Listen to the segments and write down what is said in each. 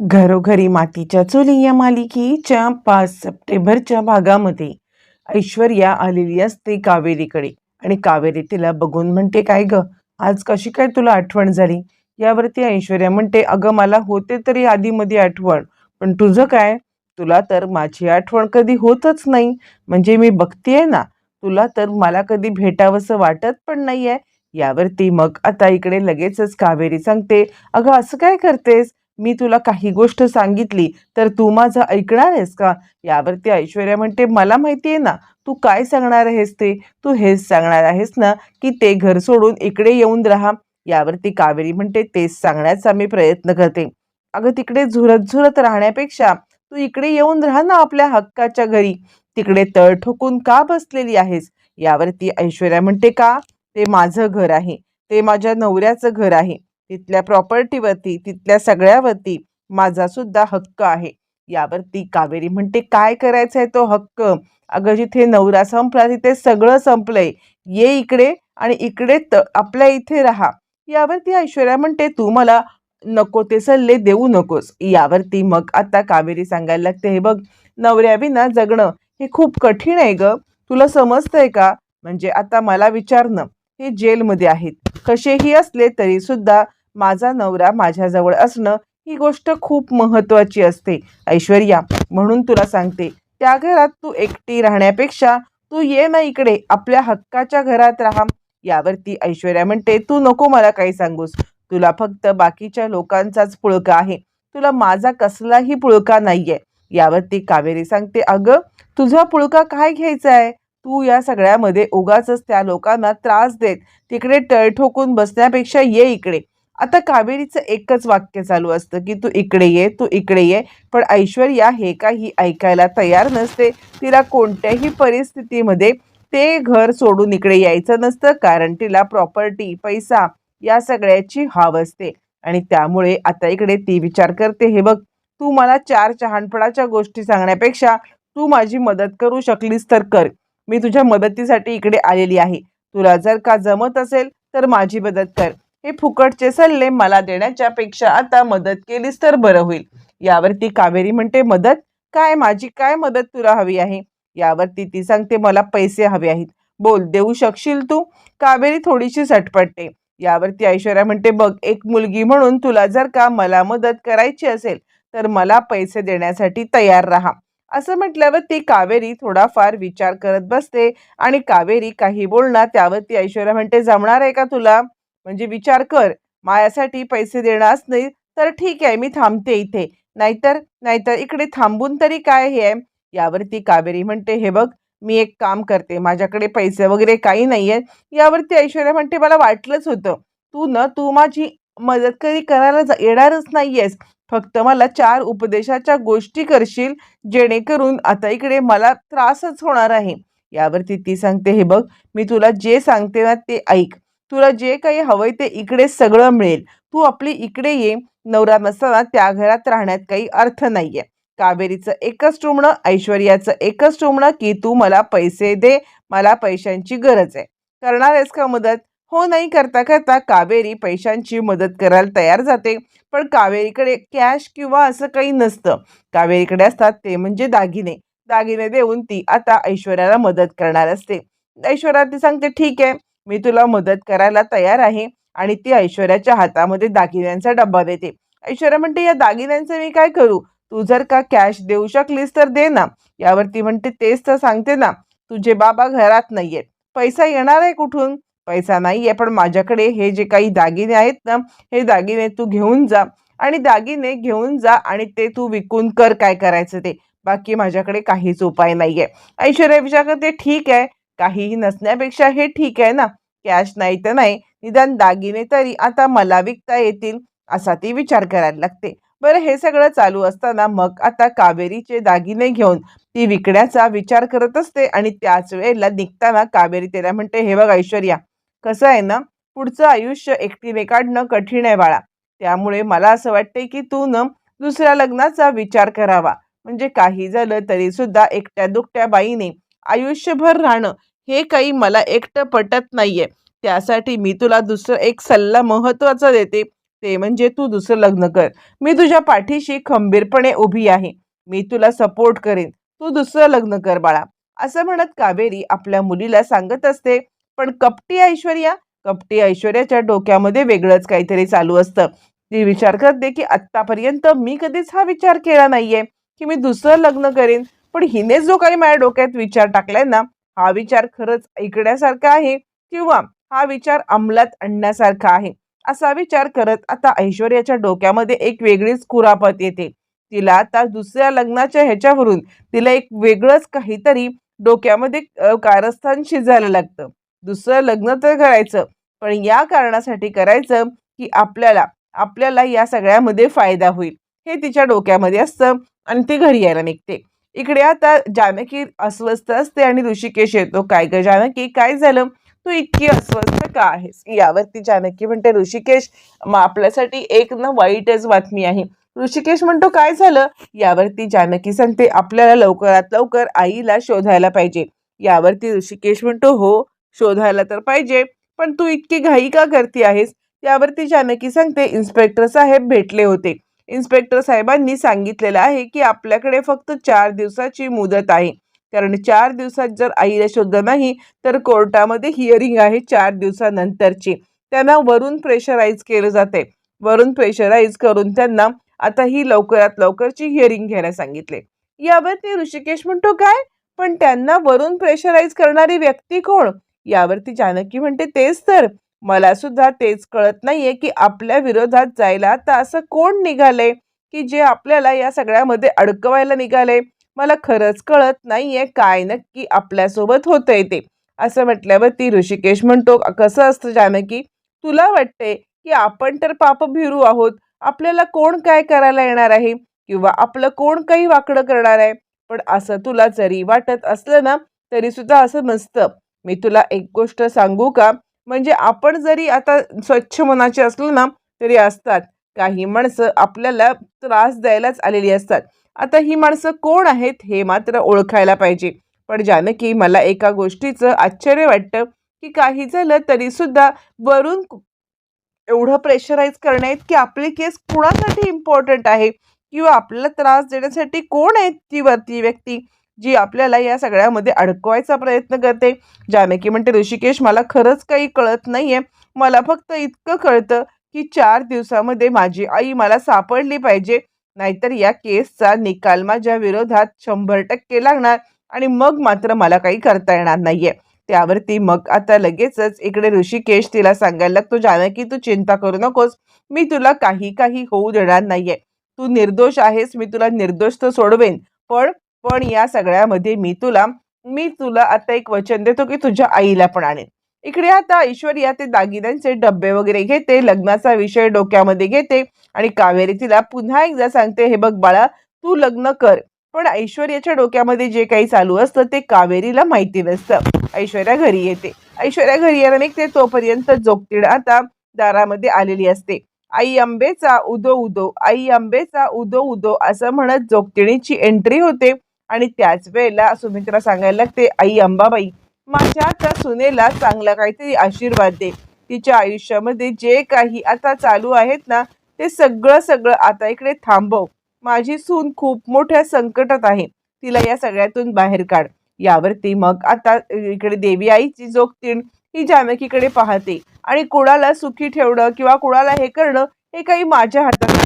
घरोघरी मातीच्या चुली या मालिकेच्या पाच सप्टेंबरच्या भागामध्ये ऐश्वर्या आलेली असते कावेरीकडे. आणि कावेरी तिला बघून म्हणते काय ग आज कशी काय तुला आठवण झाली? यावरती ऐश्वर्या म्हणते अगं मला होते तरी आधीमध्ये आठवण पण तुझं काय? तुला तर माझी आठवण कधी होतच नाही. म्हणजे मी बघतीये ना तुला तर मला कधी भेटावंसं वाटत पण नाहीये. यावरती मग आता इकडे लगेचच कावेरी सांगते अगं असं काय करतेस? मी तुला काही गोष्ट सांगितली तर तू माझं ऐकणार आहेस का? यावरती ऐश्वर्या म्हणते मला माहिती आहे ना तू काय सांगणार आहेस ते? तू हेच सांगणार आहेस ना की ते घर सोडून इकडे येऊन राहा. यावरती कावेरी म्हणते तेच सांगण्याचा मी प्रयत्न करते. अगं तिकडे झुरत झुरत राहण्यापेक्षा तू इकडे येऊन राहा ना आपल्या हक्काच्या घरी. तिकडे तळ ठोकून का बसलेली आहेस? यावरती ऐश्वर्या म्हणते का? ते माझं घर आहे. ते माझ्या नवऱ्याचं घर आहे. तिथल्या प्रॉपर्टीवरती तिथल्या सगळ्यावरती माझा सुद्धा हक्क आहे. यावरती कावेरी म्हणते काय करायचं आहे तो हक्क? अगं जिथे नवरा संपला तिथे सगळं संपलंय. ये इकडे आणि इकडे त आपल्या इथे राहा. यावरती ऐश्वर्या म्हणते तू मला नको ते सल्ले देऊ नकोस. यावरती मग आता कावेरी सांगायला लागते हे बघ नवऱ्याविना जगणं हे खूप कठीण आहे ग. तुला समजतंय का? म्हणजे आता मला विचारणं. हे जेलमध्ये आहेत. कसेही असले तरी सुद्धा माझा नवरा माझ्याजवळ असणं ही गोष्ट खूप महत्त्वाची असते. ऐश्वर्या म्हणून तुला सांगते त्या घरात तू एकटी राहण्यापेक्षा तू ये ना इकडे आपल्या हक्काच्या घरात राहा. यावरती ऐश्वर्या म्हणते तू नको मला काही सांगूस. तुला फक्त बाकीच्या लोकांचाच पुळका आहे. तुला माझा कसलाही पुळका नाहीये. यावरती कावेरी सांगते अगं तुझा पुळका काय घ्यायचा आहे? तू या सगळ्यामध्ये उगाच त्या लोकांना त्रास देत तिकडे टळ ठोकून बसण्यापेक्षा ये इकडे. आता कावेरीचं एकच वाक्य चालू असतं की तू इकडे ये तू इकडे ये. पण ऐश्वर्या हे काही ऐकायला तयार नसते. तिला कोणत्याही परिस्थितीमध्ये ते घर सोडून इकडे यायचं नसतं कारण तिला प्रॉपर्टी पैसा या सगळ्याची हाव असते. आणि त्यामुळे आता इकडे ती विचार करते हे बघ तू मला चार चहानपणाच्या गोष्टी सांगण्यापेक्षा तू माझी मदत करू शकलीस तर कर. मी तुझ्या मदतीसाठी इकडे आलेली आहे. तुला जर का जमत असेल तर माझी मदत कर. हे फुकटचे सल्ले मला देण्याच्या पेक्षा आता मदत केलीस तर बरं होईल. यावरती कावेरी म्हणते मदत? काय माझी? काय मदत तुला हवी आहे? यावरती ती सांगते मला पैसे हवे आहेत. बोल देऊ शकशील तू? कावेरी थोडीशी सटपटते. यावरती ऐश्वर्या म्हणते बघ एक मुलगी म्हणून तुला जर का मला मदत करायची असेल तर मला पैसे देण्यासाठी तयार राहा. असं म्हटल्यावर ती कावेरी थोडाफार विचार करत बसते आणि कावेरी काही बोलणार त्यावरती ऐश्वर्या म्हणते जमणार आहे का तुला? म्हणजे विचार कर माझ्यासाठी पैसे देणार नाही तर ठीक आहे मी थांबते इथे. नाहीतर नाहीतर इकडे थांबून तरी काय हे? आहे यावरती कावेरी म्हणते हे बघ मी एक काम करते माझ्याकडे पैसे वगैरे काही नाही आहेत यावरती ऐश्वर्या म्हणते मला वाटलंच होतं तू न तू माझी मदत कधी करायला जा- येणारच नाहीयेस. फक्त मला चार उपदेशाच्या गोष्टी करशील जेणेकरून आता इकडे मला त्रासच होणार आहे. यावरती ती सांगते हे बघ मी तुला जे सांगते ना ते ऐक. तुला जे काही हवंय ते इकडे सगळं मिळेल. तू आपली इकडे ये. नवरा नसताना त्या घरात राहण्यात काही अर्थ नाहीये. कावेरीचं एकच टोमणं ऐश्वर्याचं एकच टोमणं की तू मला पैसे दे. मला पैशांची गरज आहे. करणार आहेस का मदत? हो नाही करता करता कावेरी पैशांची मदत करायला तयार जाते. पण कावेरीकडे कॅश किंवा असं काही नसतं. कावेरीकडे असतात ते म्हणजे दागिने. दागिने देऊन ती आता ऐश्वर्याला मदत करणार असते. ऐश्वर्या ती सांगते ठीक आहे. मी तुला मदत करायला तयार आहे आणि ती ऐश्वर्याच्या हातामध्ये दागिन्यांचा डब्बा देते. ऐश्वर्या म्हणते या दागिन्यांचं मी काय करू? तू जर का कॅश देऊ शकलीस तर दे ना. यावरती म्हणते तेच तर सांगते ना तुझे बाबा घरात नाहीयेत. पैसा येणार आहे कुठून? पैसा नाही आहे पण माझ्याकडे हे जे काही दागिने आहेत ना हे दागिने तू घेऊन जा आणि दागिने घेऊन जा आणि ते तू विकून कर काय करायचं ते. बाकी माझ्याकडे काहीच उपाय नाही आहे ऐश्वर्या विचार करते ठीक आहे काहीही नसण्यापेक्षा हे ठीक आहे ना. कॅश नाही तर नाही निदान दागिने तरी आता मला विकता येतील असा ती विचार करायला लागते. बरं हे सगळं चालू असताना मग आता कावेरीचे दागिने घेऊन ती विकण्याचा विचार करत असते आणि त्याच वेळेला निघताना कावेरी तिला म्हणते हे बघ ऐश्वर्या कसं आहे ना पुढचं आयुष्य एकटीने काढणं कठीण आहे बाळा. त्यामुळे मला असं वाटते की तू न दुसऱ्या लग्नाचा विचार करावा. म्हणजे काही झालं तरी सुद्धा एकट्या दुकट्या बाईने आयुष्यभर राहणं हे काही मला एकटं पटत नाहीये. त्यासाठी मी तुला दुसरं एक सल्ला महत्त्वाचा देते. ते म्हणजे तू दुसरं लग्न कर. मी तुझ्या पाठीशी खंबीरपणे उभी आहे. मी तुला सपोर्ट करेन. तू दुसरं लग्न कर बाळा. असं म्हणत कावेरी आपल्या मुलीला सांगत असते. पण कपटी ऐश्वर्या? कपटी ऐश्वर्याच्या डोक्यामध्ये वेगळंच काहीतरी चालू असतं. ती विचार करते की आत्तापर्यंत मी कधीच हा विचार केला नाहीये की मी दुसरं लग्न करेन. पण हिने जो काही माझ्या डोक्यात विचार टाकलाय ना हा विचार खरंच ऐकण्यासारखा आहे किंवा हा विचार अंमलात आणण्यासारखा आहे? असा विचार करत आता ऐश्वर्याच्या डोक्यामध्ये एक वेगळीच कुरापत येते. तिला आता दुसऱ्या लग्नाच्या ह्याच्यावरून तिला एक वेगळंच काहीतरी डोक्यामध्ये कारस्थान शिजायला लागतं. दुसरं लग्न तर करायचं पण या कारणासाठी करायचं की आपल्याला आपल्याला या सगळ्यामध्ये फायदा होईल. हे तिच्या डोक्यामध्ये असतं आणि ती घरी यायला निघते. इकडे आता जानकी अस्वस्थ असते आणि ऋषिकेश येतो. काय ग जानकी काय झालं? तू इतकी अस्वस्थ का आहेस? यावरती जानकी म्हणते ऋषिकेश मग आपल्यासाठी एक ना वाईटच बातमी आहे. ऋषिकेश म्हणतो काय झालं? यावरती जानकी सांगते आपल्याला लवकरात लवकर आईला शोधायला पाहिजे. यावरती ऋषिकेश म्हणतो हो शोधायला तर पाहिजे पण तू इतकी घाई का करते आहेस? यावरती जानकी सांगते इन्स्पेक्टर साहेब भेटले होते. इन्स्पेक्टर साहेबांनी सांगितलेलं आहे की आपल्याकडे फक्त चार दिवसाची मुदत आहे. कारण चार दिवसात जर आईला शोधलं नाही तर कोर्टामध्ये हिअरिंग आहे चार दिवसानंतरची. त्यांना वरून प्रेशराईज केलं जाते वरून प्रेशराईज करून त्यांना आता ही लवकरात लवकरची हिअरिंग घ्यायला सांगितले यावरती ऋषिकेश म्हणतो काय? पण त्यांना वरून प्रेशराईज करणारी व्यक्ती कोण? यावरती जानकी म्हणते तेच तर. मला सुद्धा तेच कळत नाहीये की आपल्या विरोधात जायला आता असं कोण निघाले? की जे आपल्याला या सगळ्यामध्ये अडकवायला निघाले? मला खरंच कळत नाहीये काय नक्की आपल्यासोबत होतंय ते. असं म्हटल्यावरती ऋषिकेश म्हणतो कसं असतं जानकी? तुला वाटते की आपण तर पापभिरू आहोत. आपल्याला कोण काय करायला येणार आहे? किंवा आपलं कोण काही वाकडं करणार आहे? पण असं तुला जरी वाटत असलं ना तरी सुद्धा असं नसतं. मी तुला एक गोष्ट सांगू का? म्हणजे आपण जरी आता स्वच्छ मनाचे असलो ना तरी असतात. काही माणसं आपल्याला त्रास द्यायलाच आलेली असतात. आता ही माणसं कोण आहेत हे मात्र ओळखायला पाहिजे. पण जानकी मला एका गोष्टीचं आश्चर्य वाटतं की काही झालं तरीसुद्धा वरून एवढं प्रेशराईज करण्यात की आपले केस कुणासाठी इम्पॉर्टंट आहे? किंवा आपल्याला त्रास देण्यासाठी कोण आहेत ती वरती व्यक्ती? जी आपल्याला या सगळ्यामध्ये अडकवायचा प्रयत्न करते. जानकी म्हणते ऋषिकेश मला खरंच काही कळत नाहीये. मला फक्त इतकं कळतं की चार दिवसामध्ये माझी आई मला सापडली पाहिजे. नाहीतर या केसचा निकाल माझ्या विरोधात शंभर टक्के लागणार आणि मग मात्र मला काही करता येणार नाहीये. त्यावरती मग आता लगेचच इकडे ऋषिकेश तिला सांगायला लागतो जानकी तू चिंता करू नकोस. मी तुला काही काही होऊ देणार नाहीये. तू निर्दोष आहेस. मी तुला निर्दोष तर सोडवेन. पण पण या सगळ्यामध्ये मी तुला मी तुला आता एक वचन देतो की तुझ्या आईला पण आणेन. इकडे आता ऐश्वर्या ते दागिन्यांचे डब्बे वगैरे घेते लग्नाचा विषय डोक्यामध्ये घेते आणि कावेरी तिला पुन्हा एकदा सांगते हे बघ बाळा तू लग्न कर. पण ऐश्वर्याच्या डोक्यामध्ये जे काही चालू असतं ते कावेरीला माहिती नसतं. ऐश्वर्या घरी येते. ऐश्वर्या घरी यायला निघते तोपर्यंत जोगतीड आता दारामध्ये आलेली असते. आई आंबेचा उदो उदो आई आंबेचा उदो उदो असं म्हणत जोगतिणीची एंट्री होते. आणि त्याच वेळेला सुमित्रा सांगायला लागते आई अंबाबाई माझ्या त्या सुनेला चांगला काहीतरी आशीर्वाद दे. तिच्या आयुष्यामध्ये जे काही आता चालू आहेत ना ते सगळं सगळं आता इकडे थांबव. माझी सून खूप मोठ्या संकटात आहे. तिला या सगळ्यातून बाहेर काढ. यावरती मग आता इकडे देवी आईची जोगतीण ही जानकीकडे पाहते. आणि कुणाला सुखी ठेवणं किंवा कुणाला हे करणं हे काही माझ्या हातात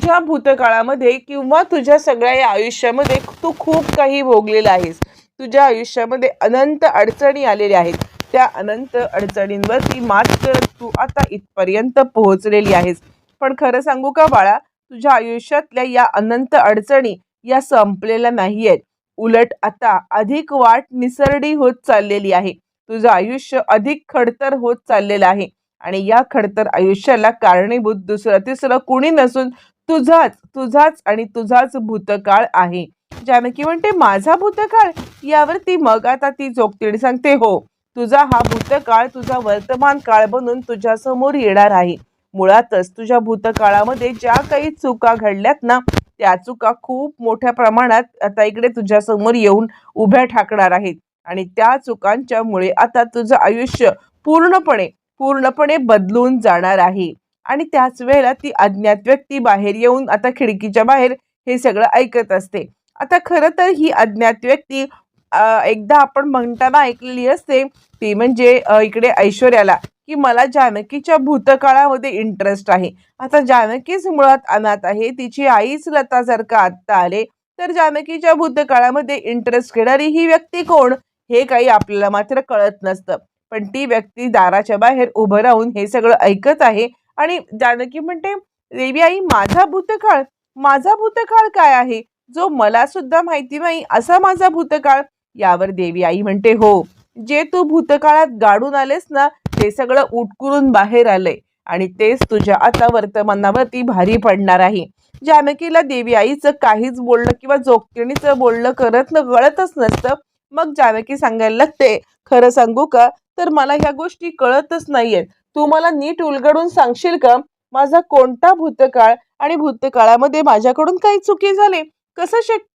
तुझ्या भूतकाळामध्ये किंवा तुझ्या सगळ्या या आयुष्यामध्ये तू खूप काही भोगलेलं आहेस. तुझ्या आयुष्यामध्ये अनंत अडचणी आलेल्या आहेत. त्या अनंत अडचणींवरती मात करत तू आता इथपर्यंत पोहोचलेली आहेस. पण खरं सांगू का बाळा तुझ्या आयुष्यातल्या या अनंत अडचणी या संपलेल्या नाही आहेत उलट आता अधिक वाट निसरडी होत चाललेली आहे. तुझं आयुष्य अधिक खडतर होत चाललेलं आहे. आणि या खडतर आयुष्याला कारणीभूत दुसरं तिसरं कुणी नसून तुझाच तुझाच आणि तुझाच भूतकाळ आहे. जानकी म्हणते माझा भूतकाळ? यावरती मग आता ती जोगतीड सांगते हो तुझा हा भूतकाळ तुझा वर्तमान काळ बनून तुझ्या समोर येणार आहे. मुळातच तुझ्या भूतकाळामध्ये ज्या काही चुका घडल्यात ना त्या चुका खूप मोठ्या प्रमाणात आता इकडे तुझ्यासमोर येऊन उभ्या ठाकणार आहेत. आणि त्या चुकांच्या मुळे आता तुझं आयुष्य पूर्णपणे पूर्णपणे बदलून जाणार आहे. आणि त्याच वेळेला ती अज्ञात व्यक्ती बाहेर येऊन आता खिडकीच्या बाहेर हे सगळं ऐकत असते. आता खरं तर ही अज्ञात व्यक्ती एकदा आपण म्हणताना ऐकलेली असते ती म्हणजे इकडे ऐश्वर्याला की मला जानकीच्या भूतकाळामध्ये इंटरेस्ट आहे. आता जानकीच मुळात अनाथ आहे तिची आईच लता जर का आत्ता आले तर जानकीच्या भूतकाळामध्ये इंटरेस्ट घेणारी ही व्यक्ती कोण? हे काही आपल्याला मात्र कळत नसतं. पण ती व्यक्ती दाराच्या बाहेर उभं राहून हे सगळं ऐकत आहे आणि जानकी म्हणते देवी आई माझा भूतकाळ माझा भूतकाळ काय आहे? जो मला सुद्धा माहिती नाही असा माझा भूतकाळ? यावर देवी आई म्हणते हो जे तू भूतकाळात गाडून आलेस ना ते सगळं उटकुरून बाहेर आलंय आणि तेच तुझ्या आता वर्तमानावरती भारी पडणार आहे. जानकीला देवी आईचं काहीच बोलणं किंवा जोगतिणीचं बोलणं करत न कळतच नसतं. मग जानकी सांगायला लागते खरं सांगू का? तर मला ह्या गोष्टी कळतच नाहीयेत. तू मला नीट उलगडून सांगशील का? माझा कोणता भूतकाळ आणि भूतकाळामध्ये माझ्याकडून काही चुकी झाले? कसं शक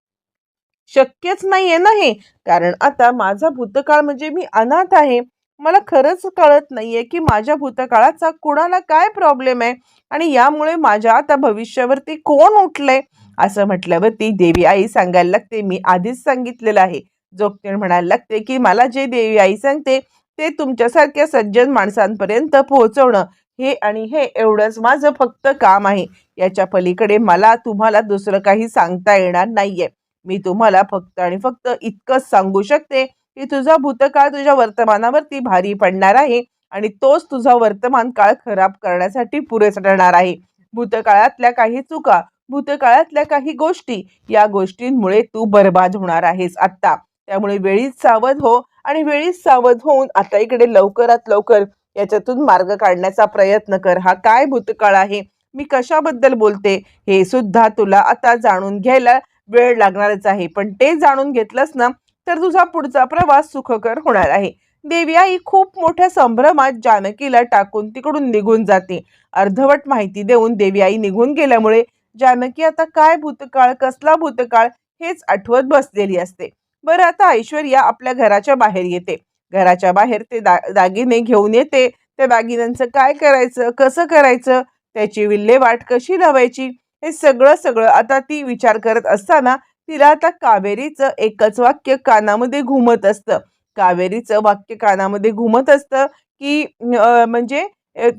शक्यच नाहीये ना हे? कारण आता माझा भूतकाळ म्हणजे मी अनाथ आहे. मला खरंच कळत नाहीये की माझ्या भूतकाळाचा कुणाला काय प्रॉब्लेम आहे? आणि यामुळे माझ्या आता भविष्यावरती कोण उठलंय? असं म्हटल्यावरती देवी आई सांगायला लागते. मी आधीच सांगितलेलं आहे. जोगतीण म्हणायला लागते की मला जे देवी आई सांगते ते तुमच्यासारख्या सज्जन माणसांपर्यंत पोहोचवणं हे आणि हे एवढंच माझं फक्त काम आहे. याच्या पलीकडे मला तुम्हाला दुसरं काही सांगता येणार नाहीये. मी तुम्हाला फक्त आणि फक्त इतकंच सांगू शकते की तुझा भूतकाळ तुझ्या वर्तमानावरती भारी पडणार आहे आणि तोच तुझा वर्तमान काळ खराब करण्यासाठी पुरेसा ठरणार आहे. भूतकाळातल्या काही चुका भूतकाळातल्या काही गोष्टी या गोष्टींमुळे तू बर्बाद होणार आहेस आत्ता. त्यामुळे वेळीच सावध हो आणि वेळीच सावध होऊन आता इकडे लवकरात लवकर याच्यातून मार्ग काढण्याचा प्रयत्न कर. हा काय भूतकाळ आहे? मी कशाबद्दल बोलते? हे सुद्धा तुला आता जाणून घ्यायला वेळ लागणारच आहे. पण ते जाणून घेतलंस ना तर तुझा पुढचा प्रवास सुखकर होणार आहे. देवी आई खूप मोठ्या संभ्रमात जानकीला टाकून तिकडून निघून जाते. अर्धवट माहिती देऊन देवी आई निघून गेल्यामुळे जानकी आता काय भूतकाळ कसला भूतकाळ हेच आठवत बसलेली असते. बरं आता ऐश्वर्या आपल्या घराच्या बाहेर येते. घराच्या बाहेर ते दा दागिने घेऊन येते. त्या दागिन्यांचं काय करायचं? कसं करायचं? त्याची विल्हेवाट कशी लावायची? हे सगळं सगळं आता ती विचार करत असताना तिला आता कावेरीचं एकच वाक्य कानामध्ये घुमत असतं. कावेरीचं वाक्य कानामध्ये घुमत असतं की म्हणजे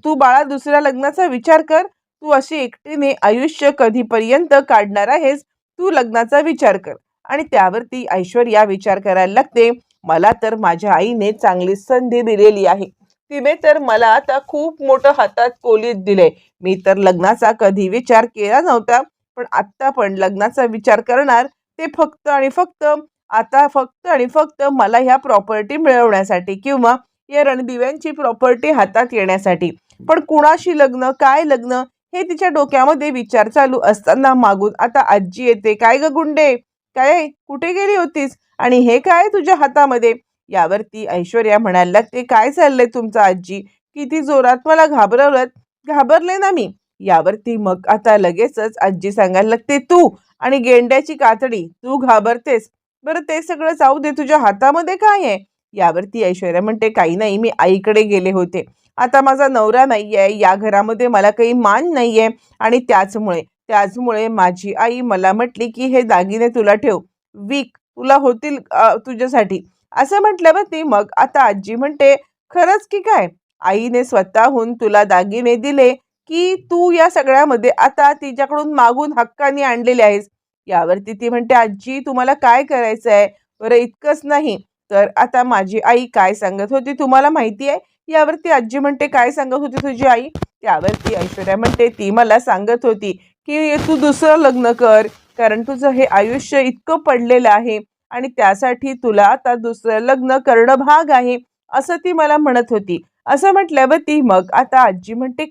तू बाळा दुसऱ्या लग्नाचा विचार कर. तू अशी एकटीने आयुष्य कधीपर्यंत काढणार आहेस? तू लग्नाचा विचार कर. आणि त्यावरती ऐश्वर्या विचार करायला लागते मला तर माझ्या आईने चांगली संधी दिलेली आहे. तिने तर मला आता खूप मोठं हातात कोलीत दिले. मी तर लग्नाचा कधी विचार केला नव्हता पण आत्ता पण लग्नाचा विचार करणार ते फक्त आणि फक्त आता फक्त आणि फक्त मला ह्या प्रॉपर्टी मिळवण्यासाठी किंवा या रणदिव्यांची प्रॉपर्टी हातात येण्यासाठी. पण कुणाशी लग्न काय लग्न हे तिच्या डोक्यामध्ये विचार चालू असताना मागून आता आजी येते. काय ग गुंडे? काय? कुठे गेली होतीस? आणि हे काय तुझ्या हातामध्ये? यावरती ऐश्वर्या म्हणायला लागते काय चाललंय तुमचं आजी? किती जोरात मला घाबरवलं घाबरले ना मी? यावरती मग आता लगेचच आजी सांगायला लागते तू आणि गेंड्याची कातडी तू घाबरतेस. बरं ते सगळं जाऊ दे तुझ्या हातामध्ये काय आहे? यावरती ऐश्वर्या म्हणते काही नाही मी आईकडे गेले होते. आता माझा नवरा नाही आहे या घरामध्ये मला काही मान नाही आहे आणि त्याचमुळे त्याचमुळे माझी आई मला म्हटली की हे दागिने तुला ठेव. वीक. तुला होतील तुझ्यासाठी. असं म्हटल्यावरती मग आता आजी म्हणते खरंच की काय? आईने स्वतःहून तुला दागिने दिले की तू या सगळ्यामध्ये आता तिच्याकडून मागून हक्काने आणलेले आहेस. यावरती ती म्हणते आजी तुम्हाला काय करायचं आहे बरं इतकंच नाही. तर आता माझी आई काय सांगत होती तुम्हाला माहिती आहे? यावरती आजी म्हणते काय सांगत होती तुझी आई? त्यावरती ऐश्वर्या म्हणते ती मला सांगत होती की तू दुसरं लग्न कर कारण तुझं हे आयुष्य इतकं पडलेलं आहे आणि त्यासाठी तुला आता दुसरं लग्न करणं भाग आहे असं ती मला म्हणत होती. असं म्हटल्यावर ती मग आता आजी म्हणते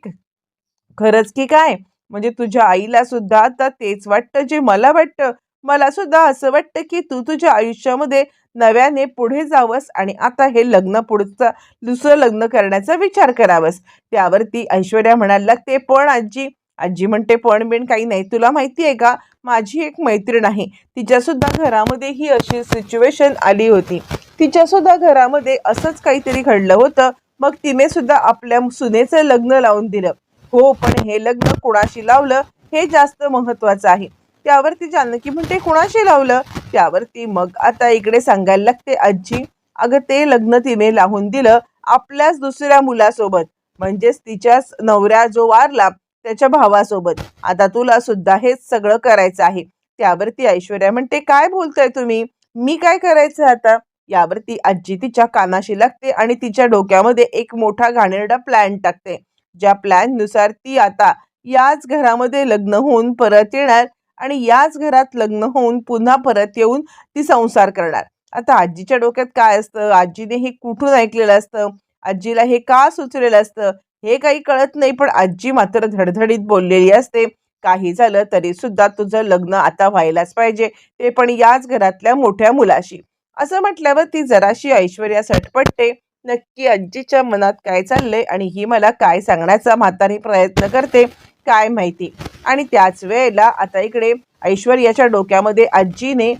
खरंच की काय? म्हणजे तुझ्या आईला सुद्धा आता तेच वाटतं जे मला वाटतं. मला सुद्धा असं वाटतं की तू तुझ्या आयुष्यामध्ये नव्याने पुढे जावंस आणि आता हे लग्न पुढचं दुसरं लग्न करण्याचा विचार करावंस. त्यावरती ऐश्वर्या म्हणायला लागते पण आजी आजी म्हणते पण बिण काही नाही. तुला माहिती आहे का? माझी एक मैत्रीण आहे. तिच्यासुद्धा घरामध्ये ही अशी सिच्युएशन आली होती. तिच्यासुद्धा घरामध्ये असंच काहीतरी घडलं होतं. मग तिने सुद्धा आपल्या सुनेचं लग्न लावून दिलं. हो पण हे लग्न कुणाशी लावलं? हे जास्त महत्वाचं आहे. त्यावरती जानकी म्हणते कुणाशी लावलं? त्यावरती मग आता इकडे सांगायला लागते आजी अगं ते लग्न तिने लावून दिलं आपल्याच दुसऱ्या मुलासोबत. म्हणजेच तिच्याच नवऱ्या जो वारला त्याच्या भावासोबत. आता तुला सुद्धा हेच सगळं करायचं आहे. त्यावरती ऐश्वर्या म्हणते काय बोलताय तुम्ही? मी काय करायचं आता? यावरती आजी तिच्या कानाशी लागते आणि तिच्या डोक्यामध्ये एक मोठा घाणेरडा प्लॅन टाकते. ज्या प्लॅननुसार ती आता याच घरामध्ये लग्न होऊन परत येणार आणि याच घरात लग्न होऊन पुन्हा परत येऊन ती संसार करणार. आता आजीच्या डोक्यात काय असतं? आजीने हे कुठून ऐकलेलं असतं? आजीला हे का सुचलेलं असतं? हे काही कळत नाही पण आजी मात्र धडधडीत बोललेली असते. काही झालं तरी सुद्धा तुझं लग्न आता व्हायलाच पाहिजे ते पण याच घरातल्या मोठ्या मुलाशी. असं म्हटल्यावर ती जराशी ऐश्वर्या सटपटते नक्की आजीच्या मनात काय चाललंय आणि ही मला काय सांगण्याचा म्हातारी प्रयत्न करते काय माहिती. आणि त्याच वेळेला आता इकडे ऐश्वर्याच्या डोक्यामध्ये आजीने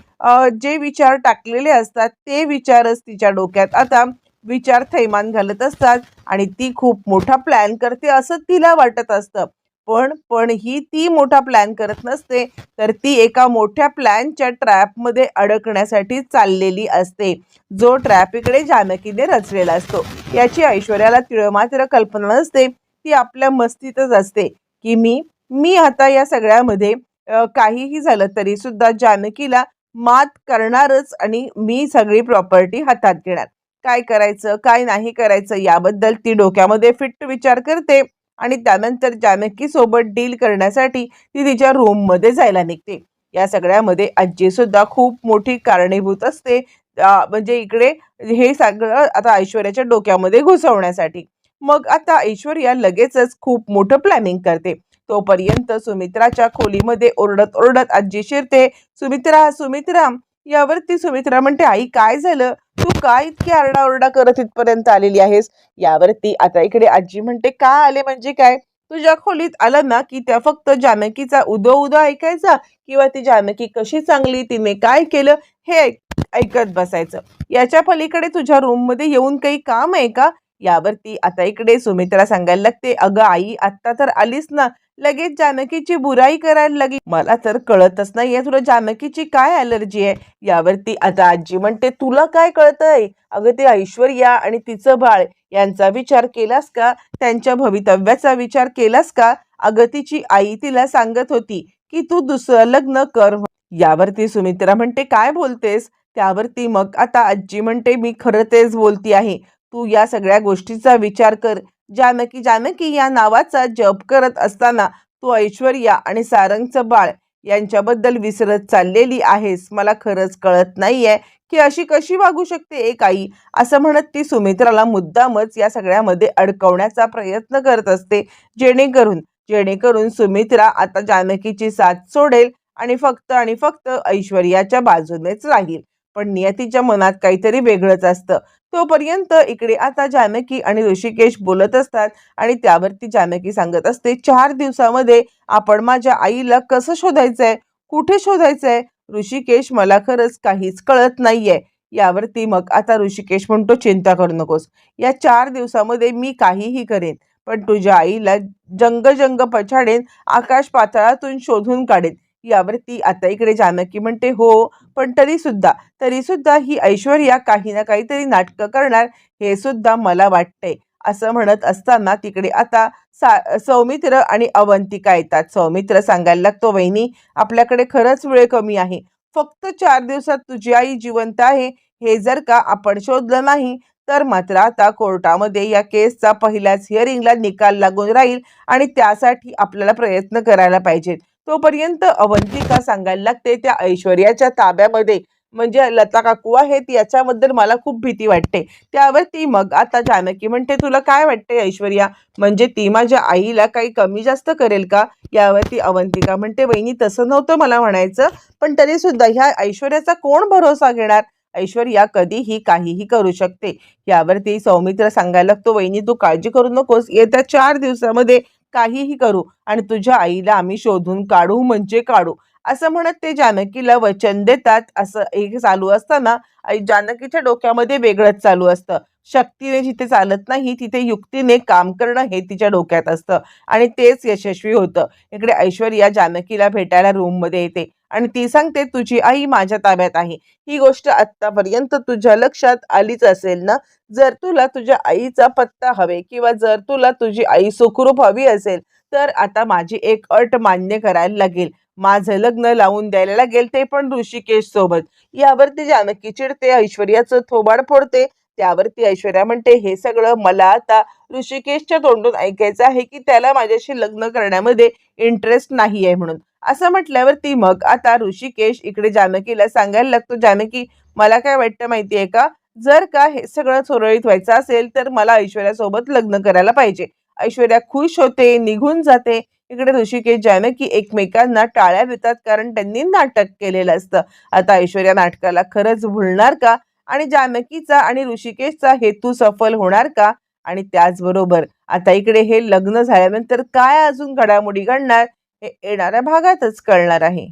जे विचार टाकलेले असतात ते विचारच तिच्या डोक्यात. आता विचार थैमान घालत असतात आणि ती खूप मोठा प्लॅन करते असं तिला वाटत असतं. पण पण ही ती मोठा प्लॅन करत नसते तर ती एका मोठ्या प्लॅनच्या ट्रॅपमध्ये अडकण्यासाठी चाललेली असते. जो ट्रॅप इकडे जानकीने रचलेला असतो. याची ऐश्वर्याला तिळमात्र कल्पना नसते. ती आपल्या मस्तीतच असते. की मी मी आता या सगळ्यामध्ये काहीही झालं तरी सुद्धा जानकीला मात करणारच आणि मी सगळी प्रॉपर्टी हातात घेणार. काय करायचं काय नाही करायचं याबद्दल ती डोक्यामध्ये फिट्ट विचार करते आणि त्यानंतर जानकी सोबत डील करण्यासाठी ती तिच्या रूममध्ये जायला निघते. या सगळ्यामध्ये आजी सुद्धा खूप मोठी कारणीभूत असते. म्हणजे इकडे हे सगळं आता ऐश्वर्याच्या डोक्यामध्ये घुसवण्यासाठी. मग आता ऐश्वर्या लगेचच खूप मोठं प्लॅनिंग करते. तोपर्यंत सुमित्राच्या खोलीमध्ये ओरडत ओरडत आजी शिरते सुमित्रा सुमित्रा यावरती सुमित्रा म्हणते आई काय झालं? तू काय इतकी आरडाओरडा करत इथपर्यंत आलेली आहेस? यावरती आता इकडे आजी म्हणते का आले? म्हणजे काय? तुझ्या खोलीत आलं ना की त्या फक्त जानकीचा उदो उदो ऐकायचा? किंवा ती जानकी कशी चांगली? तिने काय केलं? हे ऐक- ऐकत बसायचं. याच्या पलीकडे तुझ्या रूममध्ये येऊन काही काम आहे का? यावरती आता इकडे सुमित्रा सांगायला लागते अगं आई आत्ता तर आलीस ना. लगेच जानकीची बुराई करायला लागली मला तर कळतच नाहीये तुला जानकीची काय अलर्जी आहे? यावरती आता आजी म्हणते तुला काय कळतंय? अगं ते ऐश्वर्या आणि तिचं बाळ यांचा विचार केलास का? त्यांच्या भवितव्याचा विचार केलास का? अगं तिची आई तिला सांगत होती की तू दुसरं लग्न कर. यावरती सुमित्रा म्हणते काय बोलतेस? त्यावरती मग आता आजी म्हणते मी खरं तेच बोलती आहे. तू या सगळ्या गोष्टीचा विचार कर. जानकी जानकी या नावाचा जप करत असताना तू ऐश्वर्या आणि सारंगचं बाळ यांच्याबद्दल विसरत चाललेली आहेस. मला खरंच कळत नाहीये की अशी कशी वागू शकते एक आई असं म्हणत ती सुमित्राला मुद्दामच या सगळ्यामध्ये अडकवण्याचा प्रयत्न करत असते. जेणेकरून जेणेकरून सुमित्रा आता जानकीची साथ सोडेल आणि फक्त आणि फक्त ऐश्वर्याच्या बाजूनेच राहील. पण नियतीच्या मनात काहीतरी वेगळंच असतं. तोपर्यंत इकडे आता जानकी आणि ऋषिकेश बोलत असतात आणि त्यावरती जानकी सांगत असते चार दिवसामध्ये आपण माझ्या आईला कसं शोधायचंय? कुठे शोधायचंय? ऋषिकेश मला खरंच काहीच कळत नाहीये. यावरती मग आता ऋषिकेश म्हणतो चिंता करू नकोस. या चार दिवसामध्ये मी काहीही करेन पण तुझ्या आईला जंग जंग पछाडेन आकाश पातळातून शोधून काढेन. यावरती आता इकडे जानकी म्हणते हो पण तरी सुद्धा तरी सुद्धा ही ऐश्वर्या काही ना काहीतरी नाटकं करणार हे सुद्धा मला वाटतंय. असं म्हणत असताना तिकडे आता सा सौमित्र आणि अवंतिका येतात. सौमित्र सांगायला लागतो वहिनी आपल्याकडे खरंच वेळ कमी आहे. फक्त चार दिवसात तुझी आई जिवंत आहे. हे जर का आपण शोधलं नाही तर मात्र आता कोर्टामध्ये या केसचा पहिल्याच हिअरिंगला निकाल लागून राहील आणि त्यासाठी आपल्याला प्रयत्न करायला पाहिजेत. तोपर्यंत अवंतिका सांगायला लागते त्या ऐश्वर्याच्या ताब्यामध्ये. म्हणजे लता काकू आहेत याच्याबद्दल मला खूप भीती वाटते. त्यावरती मग आता जानकी म्हणते तुला काय वाटते ऐश्वर्या? म्हणजे ती माझ्या आईला काही कमी जास्त करेल का? यावरती अवंतिका म्हणते वहिनी तसं नव्हतं मला म्हणायचं पण तरी सुद्धा ह्या ऐश्वर्याचा कोण भरोसा घेणार? ऐश्वर्या कधीही काहीही करू शकते. यावरती सौमित्र सांगायला लागतो वहिनी तू काळजी करू नकोस. येत्या चार दिवसामध्ये काहीही करू आणि तुझ्या आईला आम्ही शोधून काढू म्हणजे काढू. असं म्हणत ते जानकीला वचन देतात. असं एक चालू असताना आई जानकीच्या डोक्यामध्ये वेगळंच चालू असतं. शक्तीने जिथे चालत नाही तिथे युक्तीने काम करणं हे तिच्या डोक्यात असतं. आणि तेच यशस्वी होतं. इकडे ऐश्वर्या जानकीला भेटायला रूममध्ये येते आणि ती सांगते तुझी आई माझ्या ताब्यात आहे. ही गोष्ट आत्तापर्यंत तुझ्या लक्षात आलीच असेल ना? जर तुला तुझ्या आईचा पत्ता हवे किंवा जर तुला तुझी आई सुखरूप हवी असेल तर आता माझी एक अट मान्य करायला लागेल. माझं लग्न लावून द्यायला लागेल ते पण ऋषिकेश सोबत. यावरती जानकी चिडते ऐश्वर्याचं थोबाड फोडते. त्यावरती ऐश्वर्या म्हणते हे सगळं मला आता ऋषिकेशच्या तोंडून ऐकायचं आहे की त्याला माझ्याशी लग्न करण्यामध्ये इंटरेस्ट नाही आहे म्हणून. असं म्हटल्यावरती मग आता ऋषिकेश इकडे जानकीला सांगायला लागतो जानकी मला काय वाटतं माहिती आहे का? जर का हे सगळं सुरळीत व्हायचं असेल तर मला ऐश्वर्यासोबत लग्न करायला पाहिजे. ऐश्वर्या खुश होते निघून जाते. इकडे ऋषिकेश जानकी एकमेकांना टाळ्या देतात कारण त्यांनी नाटक केलेलं असतं. आता ऐश्वर्या नाटकाला खरंच भुलणार का? आणि जानकीचा आणि ऋषिकेशचा हेतू सफल होणार का? आणि त्याचबरोबर आता इकडे हे लग्न झाल्यानंतर काय अजून घडामोडी घडणार हे येणाऱ्या भागातच कळणार आहे.